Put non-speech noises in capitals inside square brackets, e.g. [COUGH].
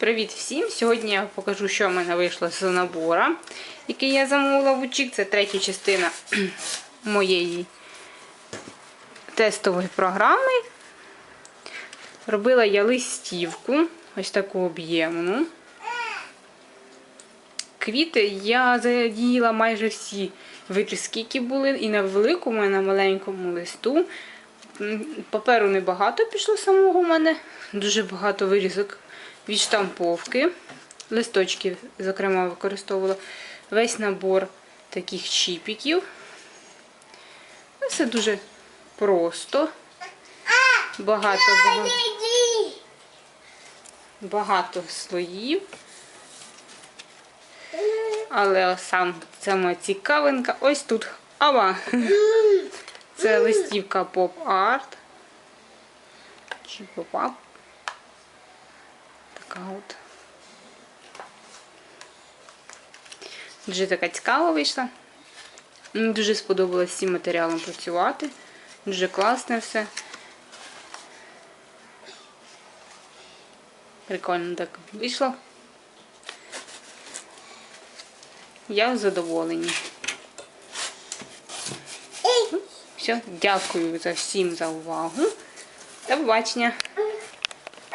Привіт всім! Сьогодні я покажу, що в мене вийшло з набора, який я замовила в Учік. Це третя частина [CLEARS THROAT] моєї тестової програми. Робила я листівку, ось таку об'ємну. Квіти я задіяла майже всі вирізки, які були, і на великому, і на маленькому листу. Паперу небагато пішло самого у мене, дуже багато вирізок від штамповки. Листочки, зокрема, використовувала весь набор таких чіпіків. Ну, Все дуже просто. Багато, багато, багато слоїв. Але сам сама цікавинка ось тут. Ава! Це листівка Art. Чи Pop-Up. Така от. Дуже така цікава вийшла. Мені дуже сподобалось з цим матеріалом працювати. Дуже класне все. Прикольно так вийшло. Я в задоволенні. Все, дякую за всім за увагу. До побачення.